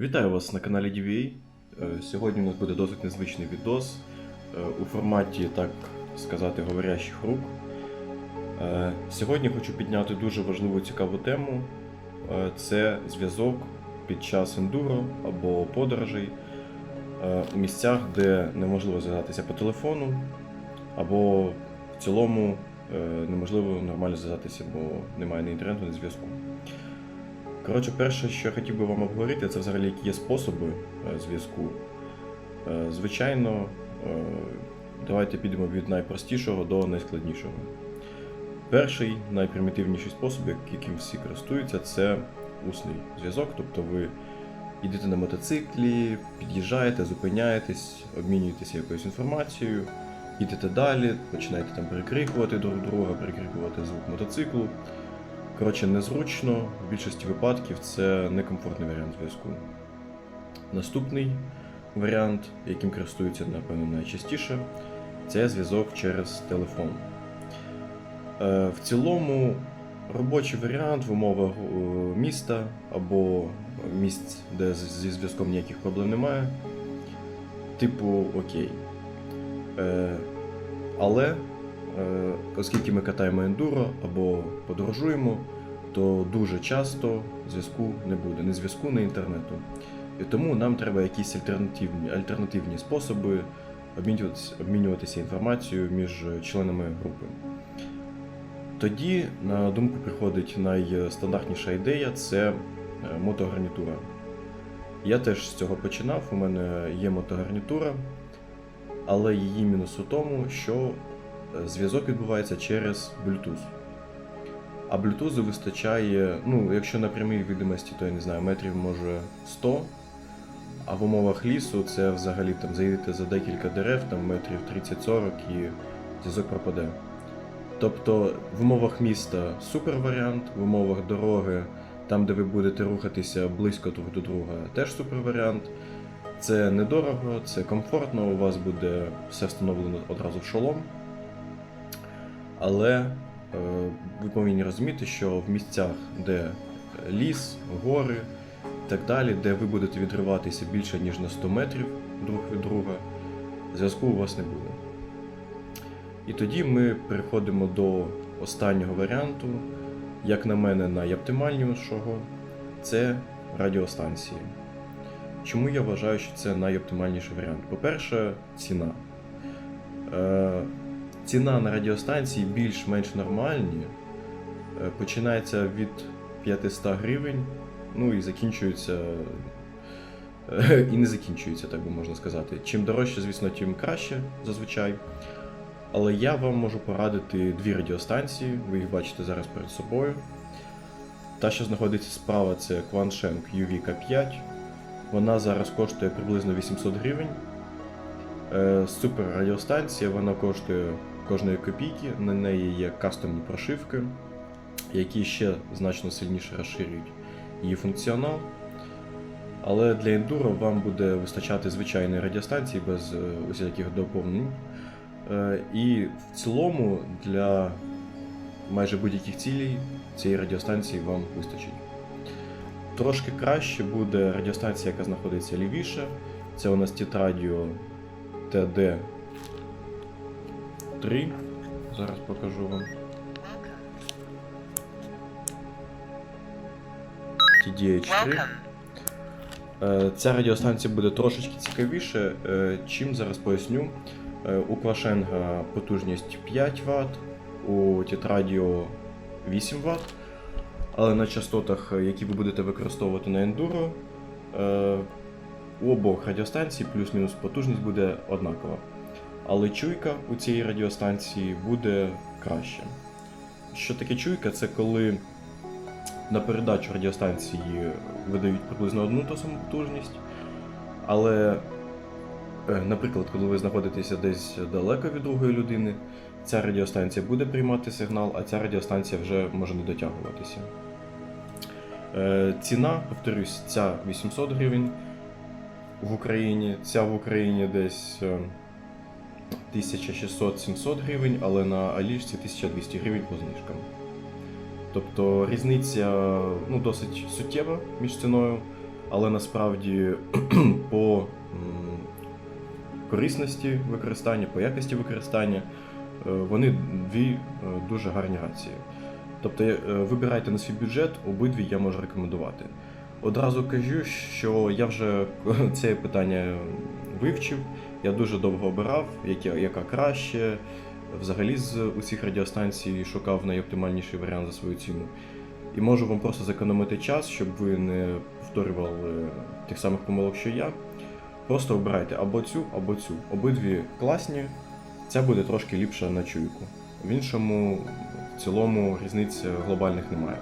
Вітаю вас на каналі DVA. Е, Сьогодні у нас буде досить незвичний відос е, у форматі, так сказати, говорящих рук. Е, Сьогодні хочу підняти дуже важливу цікаву тему. Це зв'язок під час ендуро або подорожей у місцях, де неможливо зв'язатися по телефону, або в цілому неможливо нормально зв'язатися, бо немає ні інтернету, ні зв'язку. Коротше, перше, що я хотів би вам обговорити, це взагалі які є способи е, зв'язку. Е, Звичайно, е, давайте підемо від найпростішого до найскладнішого. Перший найпримітивніший спосіб, яким всі користуються, це усний зв'язок. Тобто ви йдете на мотоциклі, під'їжджаєте, зупиняєтесь, обмінюєтеся якоюсь інформацією, йдете далі, починаєте там перекрикувати друг друга, перекрикувати звук мотоциклу. Коротше, незручно, в більшості випадків це некомфортний варіант зв'язку. Наступний варіант, яким користуються, напевно, найчастіше, це зв'язок через телефон. Е, В цілому, робочий варіант в умовах е, міста або місць, де зі зв'язком ніяких проблем немає, типу окей. Е, Але Оскільки ми катаємо ендуро або подорожуємо, то дуже часто зв'язку не буде, ні зв'язку, ні інтернету. І тому нам треба якісь альтернативні, альтернативні способи обмінюватися, обмінюватися інформацією між членами групи. Тоді на думку приходить найстандартніша ідея це е, мотогарнітура. Я теж з цього починав, у мене є мотогарнітура, але її мінус у тому, що е, зв'язок відбувається через Bluetooth. А Bluetooth вистачає, ну, якщо на прямій видимості, то я не знаю, метрів може 100, а в умовах лісу це взагалі там заїдете за декілька дерев, там метрів 30-40 і зв'язок пропаде. Тобто в умовах міста супер варіант, в умовах дороги, там, де ви будете рухатися близько друг до друга, теж супер варіант. Це недорого, це комфортно, у вас буде все встановлено одразу в шолом. Але е, ви повинні розуміти, що в місцях, де ліс, гори і так далі, де ви будете відриватися більше ніж на 100 метрів друг від друга, зв'язку у вас не буде. І тоді ми переходимо до останнього варіанту, як на мене, найоптимальнішого це радіостанції. Чому я вважаю, що це найоптимальніший варіант? По-перше, ціна. Ціна на радіостанції більш-менш нормальні. Е, починається від 500 гривень, ну і закінчується. е, І не закінчується, так би можна сказати. Чим дорожче, звісно, тим краще зазвичай. Але я вам можу порадити дві радіостанції, ви їх бачите зараз перед собою. Та, що знаходиться справа, це Quansheng UV-K5. Вона зараз коштує приблизно 800 гривень. Е, Супер радіостанція, вона коштує кожної копійки, на неї є кастомні прошивки, які ще значно сильніше розширюють її функціонал. Але для ендуро вам буде вистачати звичайної радіостанції без е, усіляких доповнень. Е, І в цілому для майже будь-яких цілей цієї радіостанції вам вистачить. Трошки краще буде радіостанція, яка знаходиться лівіше. Це у нас Тітрадіо TD 3. Зараз покажу вам. TDH3. Е, Ця радіостанція буде трошечки цікавіше, е, чим зараз поясню. Е, У Клашенга потужність 5 Вт, у Тетрадіо 8 Вт. Але на частотах, які ви будете використовувати на е, у обох радіостанцій плюс-мінус потужність буде однакова. Але чуйка у цієї радіостанції буде краще. Що таке чуйка? Це коли на передачу радіостанції видають приблизно одну ту саму потужність, але, е, наприклад, коли ви знаходитеся десь далеко від другої людини, ця радіостанція буде приймати сигнал, а ця радіостанція вже може не дотягуватися. Е, Ціна, повторюсь, ця 800 гривень в Україні, ця в Україні десь е, 1600-700 гривень, але на Алішці 1200 гривень по знижкам. Тобто різниця ну, досить суттєва між ціною. але насправді по корисності використання, по якості використання е, вони дві е, дуже гарні рації. Тобто е, вибирайте на свій бюджет, обидві я можу рекомендувати. Одразу кажу, що я вже це питання вивчив, я дуже довго обирав, яка, яка краще. Взагалі з усіх радіостанцій шукав найоптимальніший варіант за свою ціну. І можу вам просто зекономити час, щоб ви не повторювали тих самих помилок, що я. Просто обирайте або цю, або цю. Обидві класні, ця буде трошки ліпша на чуйку. В іншому, в цілому, різниць глобальних немає.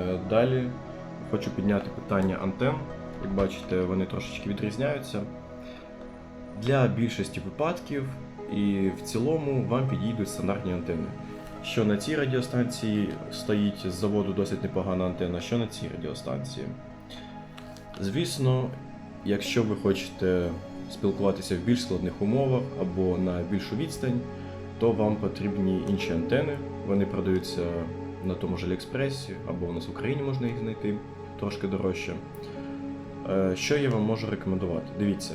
Е, Далі хочу підняти питання антен. Як бачите, вони трошечки відрізняються. Для більшості випадків і в цілому вам підійдуть стандартні антени. Що на цій радіостанції стоїть з заводу досить непогана антенна, що на цій радіостанції. Звісно, якщо ви хочете спілкуватися в більш складних умовах або на більшу відстань, то вам потрібні інші антени. Вони продаються на тому ж Аліекспресі, або у нас в Україні можна їх знайти трошки дорожче. Е, Що я вам можу рекомендувати? Дивіться,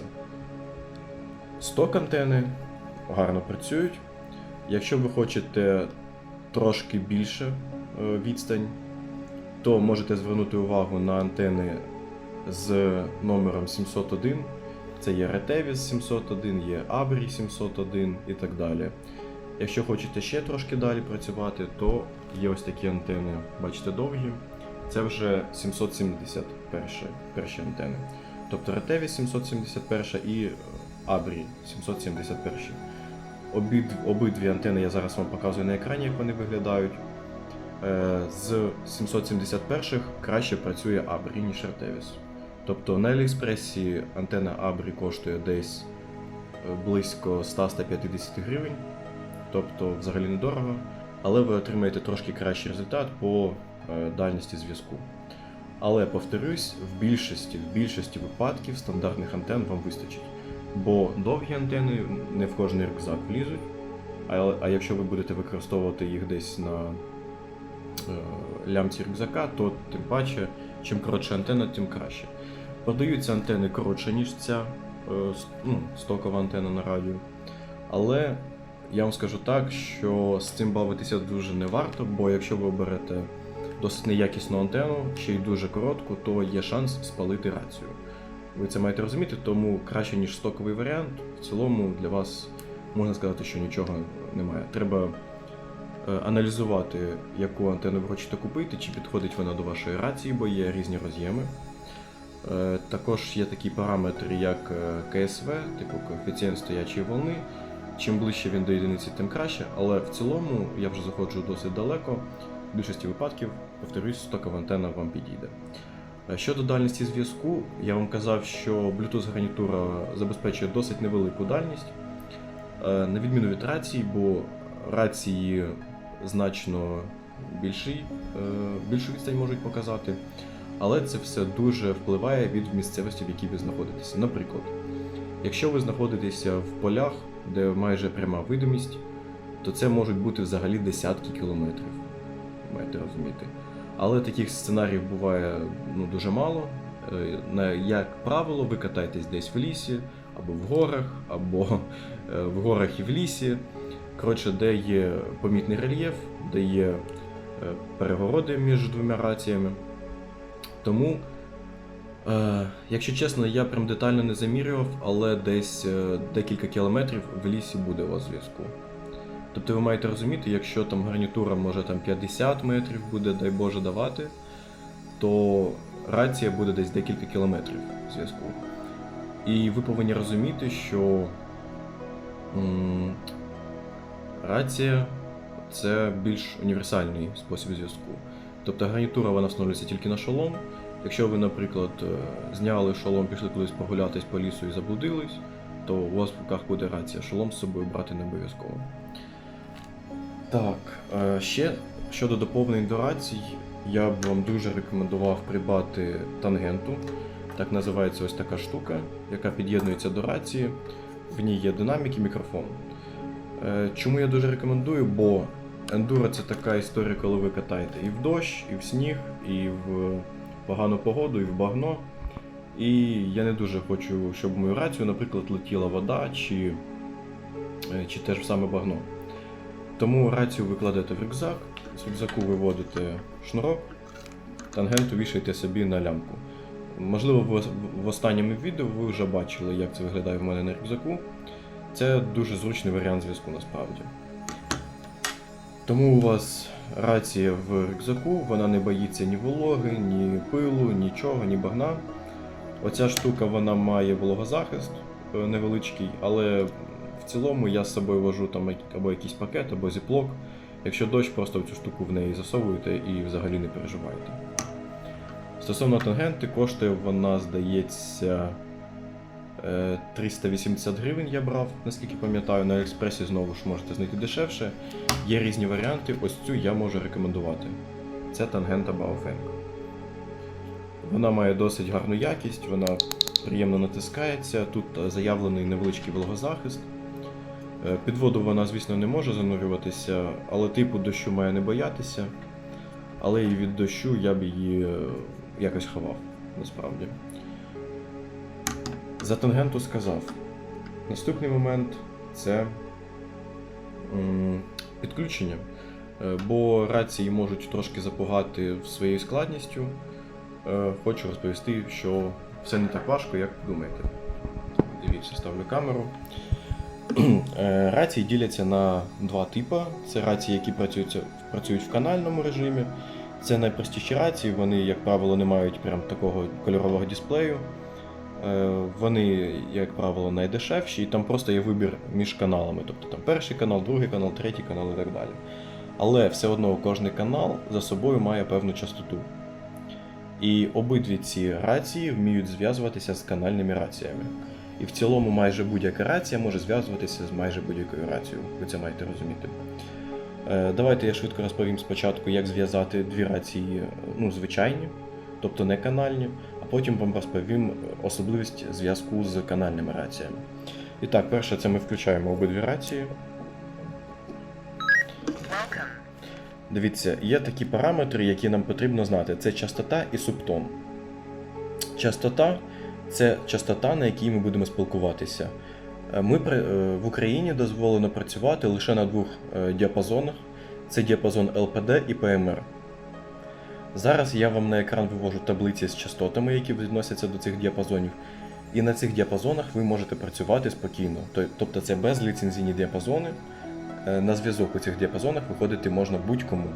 сток антени гарно працюють. Якщо ви хочете трошки більше е, відстань, то можете звернути увагу на антени з номером 701. Це є Retevis 701, є Abri 701 і так далі. Якщо хочете ще трошки далі працювати, то є ось такі антени, бачите, довгі. Це вже 771 перші антени. Тобто Retevis 771 і Abri 771. Обид, обидві антени я зараз вам показую на екрані, як вони виглядають. Е, З 771-х краще працює Abri, ніж Retevis. Тобто на Аліекспресі антенна Abri коштує десь е, близько 100-150 гривень, тобто взагалі недорого, але ви отримаєте трошки кращий результат по е, дальності зв'язку. Але повторюсь, в більшості, в більшості випадків стандартних антен вам вистачить. Бо довгі антени не в кожний рюкзак влізуть, а, а якщо ви будете використовувати їх десь на е, лямці рюкзака, то тим паче, чим коротша антенна, тим краще. Продаються антени коротше, ніж ця е, ну, стокова антенна на радіо. Але я вам скажу так, що з цим бавитися дуже не варто, бо якщо ви оберете досить неякісну антенну, ще й дуже коротку, то є шанс спалити рацію. Ви це маєте розуміти, тому краще, ніж стоковий варіант, в цілому для вас можна сказати, що нічого немає. Треба е, аналізувати, яку антенну ви хочете купити, чи підходить вона до вашої рації, бо є різні роз'єми. Е, Також є такі параметри, як е, КСВ, типу коефіцієнт стоячої волни. Чим ближче він до єдиниці, тим краще, але в цілому я вже заходжу досить далеко. Більшості випадків, повторюсь, стокова антенна вам підійде. Е, Щодо дальності зв'язку, я вам казав, що Bluetooth гарнітура забезпечує досить невелику дальність, е, на відміну від рацій, бо рації значно більший, е, більшу відстань можуть показати. Але це все дуже впливає від місцевості, в якій ви знаходитеся. Наприклад, якщо ви знаходитеся в полях, де майже пряма видимість, то це можуть бути взагалі десятки кілометрів. Маєте розуміти. Але таких сценаріїв буває ну, дуже мало. Е, Як правило, ви катаєтесь десь в лісі, або в горах, або е, в горах і в лісі. Коротше, де є помітний рельєф, де є е, перегороди між двома раціями. Тому, якщо чесно, я прям детально не замірював, але десь декілька кілометрів в лісі буде у вас зв'язку. Тобто ви маєте розуміти, якщо там гарнітура може там 50 метрів буде, дай Боже, давати, то рація буде десь декілька кілометрів зв'язку. І ви повинні розуміти, що м, рація це більш універсальний спосіб зв'язку. Тобто гарнітура вона встановлюється тільки на шолом. Якщо ви, наприклад, е, зняли шолом, пішли кудись погулятись по лісу і заблудились, то у вас в руках буде рація. Шолом з собою брати не обов'язково. Так, е, ще щодо доповнень до рацій, я б вам дуже рекомендував придбати тангенту. Так називається ось така штука, яка під'єднується до рації. В ній є динамік і мікрофон. Е, Чому я дуже рекомендую? Бо ендуро це така історія, коли ви катаєте і в дощ, і в сніг, і в погану погоду і в багно. І я не дуже хочу, щоб в мою рацію, наприклад, летіла вода чи, е, чи теж саме багно. Тому рацію ви в рюкзак, з рюкзаку виводите шнурок, тангенту вішаєте собі на лямку. Можливо, в, останньому відео ви вже бачили, як це виглядає в мене на рюкзаку. Це дуже зручний варіант зв'язку насправді. Тому у вас рація в рюкзаку, вона не боїться ні вологи, ні пилу, нічого, ні багна. Оця штука вона має вологозахист е, невеличкий, але цілому я з собою вожу там або якийсь пакет, або зіплок. Якщо дощ, просто цю штуку в неї засовуєте і взагалі не переживаєте. Стосовно тангенти, коштує вона, здається, е, 380 гривень я брав, наскільки пам'ятаю. На Аліекспресі знову ж можете знайти дешевше. Є різні варіанти, ось цю я можу рекомендувати. Це тангента Baofeng. Вона має досить гарну якість, вона приємно натискається. Тут е, заявлений невеличкий вологозахист. Е, Під воду вона, звісно, не може занурюватися, але типу дощу має не боятися. Але і від дощу я б її е, якось ховав, насправді. За тангенту сказав. Наступний момент це підключення. Е, Бо рації можуть трошки запугати своєю складністю. Хочу розповісти, що все не так важко, як думаєте. Дивіться, ставлю камеру. Е, Рації діляться на два типи. Це рації, які працюють, працюють в канальному режимі. Це найпростіші рації, вони, як правило, не мають прям такого кольорового дисплею. Е, Вони, як правило, найдешевші, і там просто є вибір між каналами. Тобто там перший канал, другий канал, третій канал і так далі. Але все одно кожен канал за собою має певну частоту. І обидві ці рації вміють зв'язуватися з канальними раціями. І в цілому майже будь-яка рація може зв'язуватися з майже будь-якою рацією. Ви це маєте розуміти. Е, Давайте я швидко розповім спочатку, як зв'язати дві рації ну, звичайні, тобто не канальні, а потім вам розповім особливість зв'язку з канальними раціями. І так, перше, це ми включаємо обидві рації. Дивіться, є такі параметри, які нам потрібно знати: це частота і субтон. Частота це частота, на якій ми будемо спілкуватися. Е, Ми е, в Україні дозволено працювати лише на двох е, діапазонах: це діапазон LPD і PMR. Зараз я вам на екран вивожу таблиці з частотами, які відносяться до цих діапазонів. І на цих діапазонах ви можете працювати спокійно. Тобто це безліцензійні діапазони. На зв'язок у цих діапазонах виходити можна будь-кому,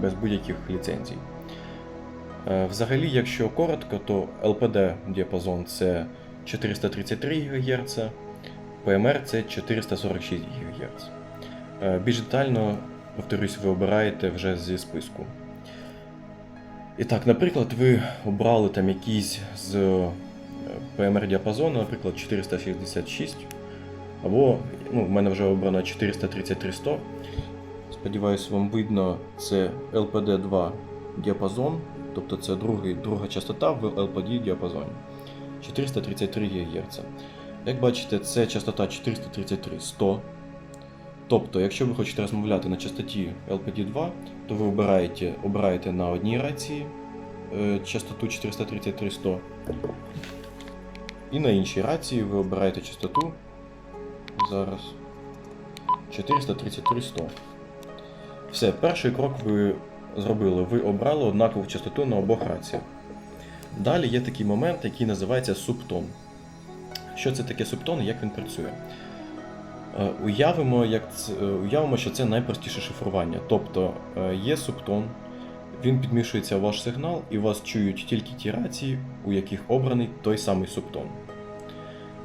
без будь-яких ліцензій. Е, Взагалі, якщо коротко, то LPD діапазон це 433 ГГц, PMR це 446 ГГц. Е, Більш детально, повторюсь, ви обираєте вже зі списку. І так, наприклад, ви обрали там якийсь з е, PMR діапазону, наприклад, 466, або ну, в мене вже обрано 433-100. Сподіваюсь, вам видно, це LPD2 діапазон, тобто це другий, друга частота в LPD діапазоні. 433 ГГц. Як бачите, це частота 433-100. Тобто, якщо ви хочете розмовляти на частоті LPD2, то ви обираєте, обираєте на одній рації е, частоту 433-100. І на іншій рації ви обираєте частоту зараз 433-100. Все, перший крок ви зробили. Ви обрали однакову частоту на обох раціях. Далі є такий момент, який називається субтон. Що це таке субтон і як він працює? Е, Уявимо, як це, е, уявимо, що це найпростіше шифрування. Тобто е, є субтон, він підмішується в ваш сигнал, і вас чують тільки ті рації, у яких обраний той самий субтон.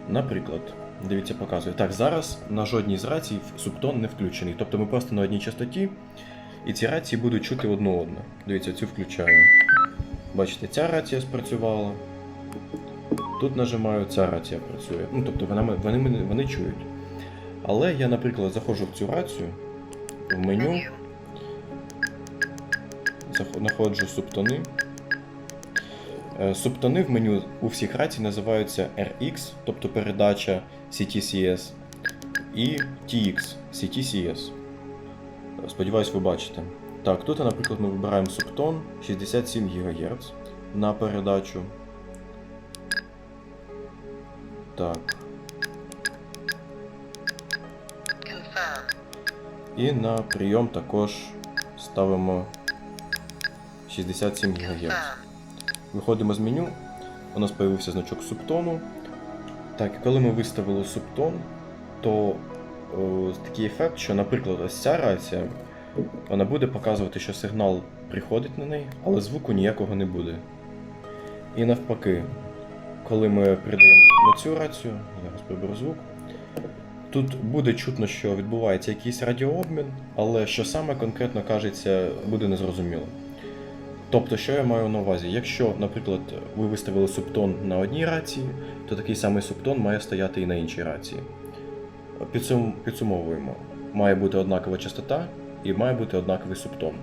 Наприклад, дивіться, показую. Так, зараз на жодній з рацій субтон не включений. Тобто ми просто на одній частоті, і ці рації будуть чути одну одну. Дивіться, цю включаю. Бачите, ця рація спрацювала. Тут нажимаю, ця рація працює. Ну, тобто вона, м- вони, вони чують. Але я, наприклад, заходжу в цю рацію, в меню, знаходжу субтони. Е, Субтони в меню у всіх рацій називаються RX, тобто передача CTCS, і TX CTCS. Сподіваюсь, ви бачите. Так, тут, наприклад, ми вибираємо субтон 67 ГГц. на передачу. Так. І на прийом також ставимо 67 ГГц. Виходимо з меню, у нас з'явився значок субтону. Так, коли ми виставили субтон, то такий ефект, що, наприклад, ось ця рація, вона буде показувати, що сигнал приходить на неї, але звуку ніякого не буде. І навпаки, коли ми передаємо на цю рацію, зараз приберу звук, тут буде чутно, що відбувається якийсь радіообмін, але що саме конкретно кажеться, буде незрозуміло. Тобто, що я маю на увазі? Якщо, наприклад, ви виставили субтон на одній рації, то такий самий субтон має стояти і на іншій рації. Підсум... Підсумовуємо. Має бути однакова частота і має бути однаковий субтон.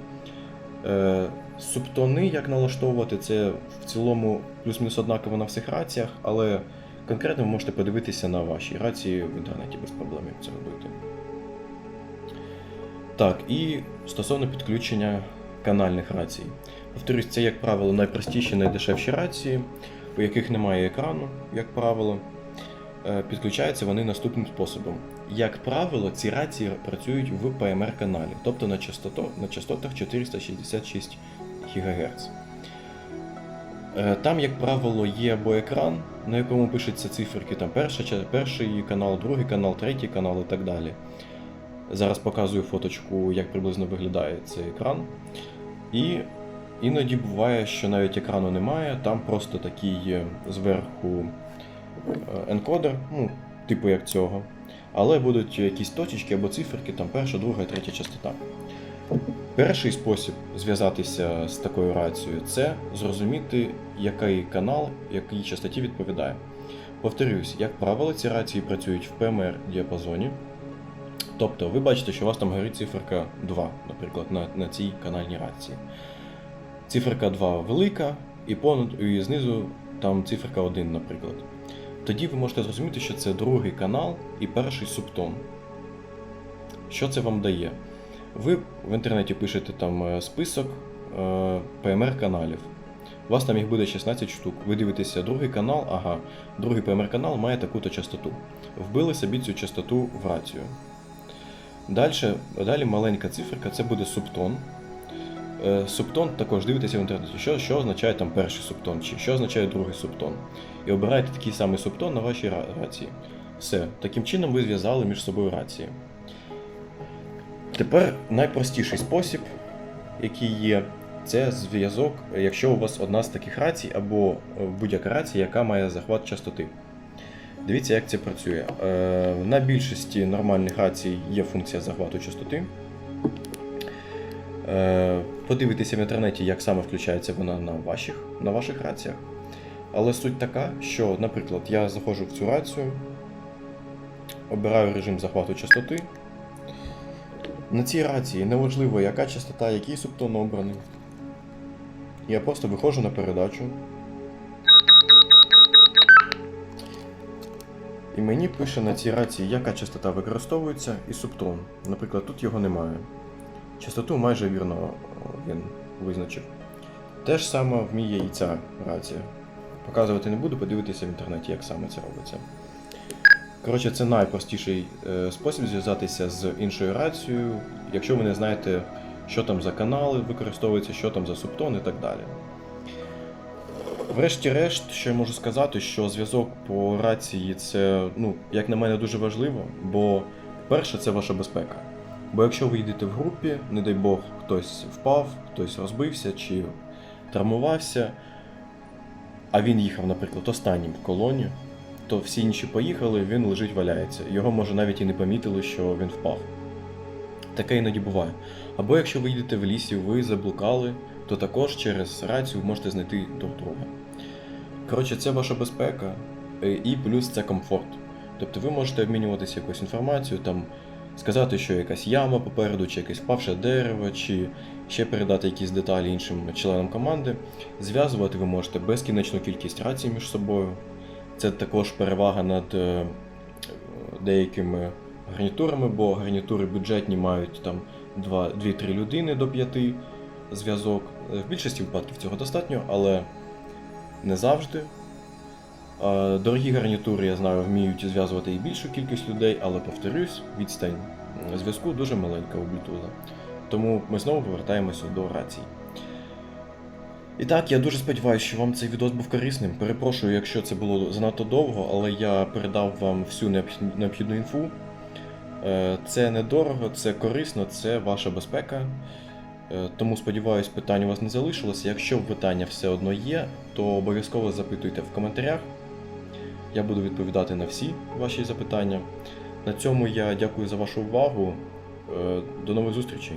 Е, субтони, як налаштовувати, це в цілому плюс-мінус однаково на всіх раціях, але конкретно ви можете подивитися на вашій рації в інтернеті без проблем, це робити. Так, і стосовно підключення канальних рацій. Повторюсь, це, як правило, найпростіші, найдешевші рації, у яких немає екрану, як правило. Е, Підключаються вони наступним способом. Як правило, ці рації працюють в PMR-каналі, тобто на, частото, на частотах 466 ГГц. Е, Там, як правило, є або екран, на якому пишуться циферки, там перша, ча- перший канал, другий канал, третій канал і так далі. Зараз показую фоточку, як приблизно виглядає цей екран. І іноді буває, що навіть екрану немає, там просто такий зверху енкодер, ну, типу як цього. Але будуть якісь точечки або циферки, там перша, друга, третя частота. Перший спосіб зв'язатися з такою рацією це зрозуміти, який канал, якій частоті відповідає. Повторюсь, як правило, ці рації працюють в PMR діапазоні. Тобто ви бачите, що у вас там горить циферка 2, наприклад, на, на цій канальній рації. Циферка 2 велика, і, понад, і знизу там циферка 1, наприклад. Тоді ви можете зрозуміти, що це другий канал і перший субтон. Що це вам дає? Ви в інтернеті пишете там е, список е, PMR каналів. У вас там їх буде 16 штук. Ви дивитеся другий канал, ага, другий PMR канал має таку-то частоту. Вбили собі цю частоту в рацію. Далі, далі маленька циферка це буде субтон. Е, Субтон також дивитеся в інтернеті, що, що означає там перший субтон, чи що означає другий субтон. І обираєте такий самий субтон на вашій рації. Все, таким чином ви зв'язали між собою рації. Тепер найпростіший спосіб, який є, це зв'язок, якщо у вас одна з таких рацій або е, будь-яка рація, яка має захват частоти. Дивіться, як це працює. Е, На більшості нормальних рацій є функція захвату частоти. Е, Подивитися в інтернеті, як саме включається вона на ваших, на ваших раціях. Але суть така, що, наприклад, я заходжу в цю рацію, обираю режим захвату частоти. На цій рації неважливо, яка частота, який субтон обраний. Я просто виходжу на передачу. І мені пише на цій рації, яка частота використовується і субтон. Наприклад, тут його немає. Частоту майже вірно він визначив. Те ж саме вміє і ця рація. Показувати не буду, подивитися в інтернеті, як саме це робиться. Коротше, це найпростіший е, спосіб зв'язатися з іншою рацією, якщо ви не знаєте, що там за канали використовуються, що там за субтон і так далі. Врешті-решт, що я можу сказати, що зв'язок по рації це, ну, як на мене, дуже важливо, бо перше, це ваша безпека. Бо якщо ви йдете в групі, не дай Бог, хтось впав, хтось розбився чи травмувався, а він їхав, наприклад, останнім в колоні, то всі інші поїхали, він лежить, валяється. Його може навіть і не помітили, що він впав. Таке іноді буває. Або якщо ви йдете в лісі, ви заблукали, то також через рацію можете знайти друг друга. Коротше, це ваша безпека, е, і плюс це комфорт. Тобто ви можете обмінюватися якоюсь інформацією, там сказати, що якась яма попереду, чи якесь впавше дерево, чи ще передати якісь деталі іншим членам команди. Зв'язувати ви можете безкінечну кількість рацій між собою. Це також перевага над е, деякими гарнітурами, бо гарнітури бюджетні мають там 2-3 людини до 5 зв'язок. Е, В більшості випадків цього достатньо, але не завжди. Дорогі гарнітури, я знаю, вміють зв'язувати і більшу кількість людей, але повторюсь, відстань зв'язку дуже маленька у Bluetooth. Тому ми знову повертаємося до рацій. І так, я дуже сподіваюся, що вам цей відос був корисним. Перепрошую, якщо це було занадто довго, але я передав вам всю необхідну інфу. Е, Це недорого, це корисно, це ваша безпека. Е, Тому сподіваюсь, питань у вас не залишилося. Якщо питання все одно є, то обов'язково запитуйте в коментарях. Я буду відповідати на всі ваші запитання. На цьому я дякую за вашу увагу. Е, До нових зустрічей!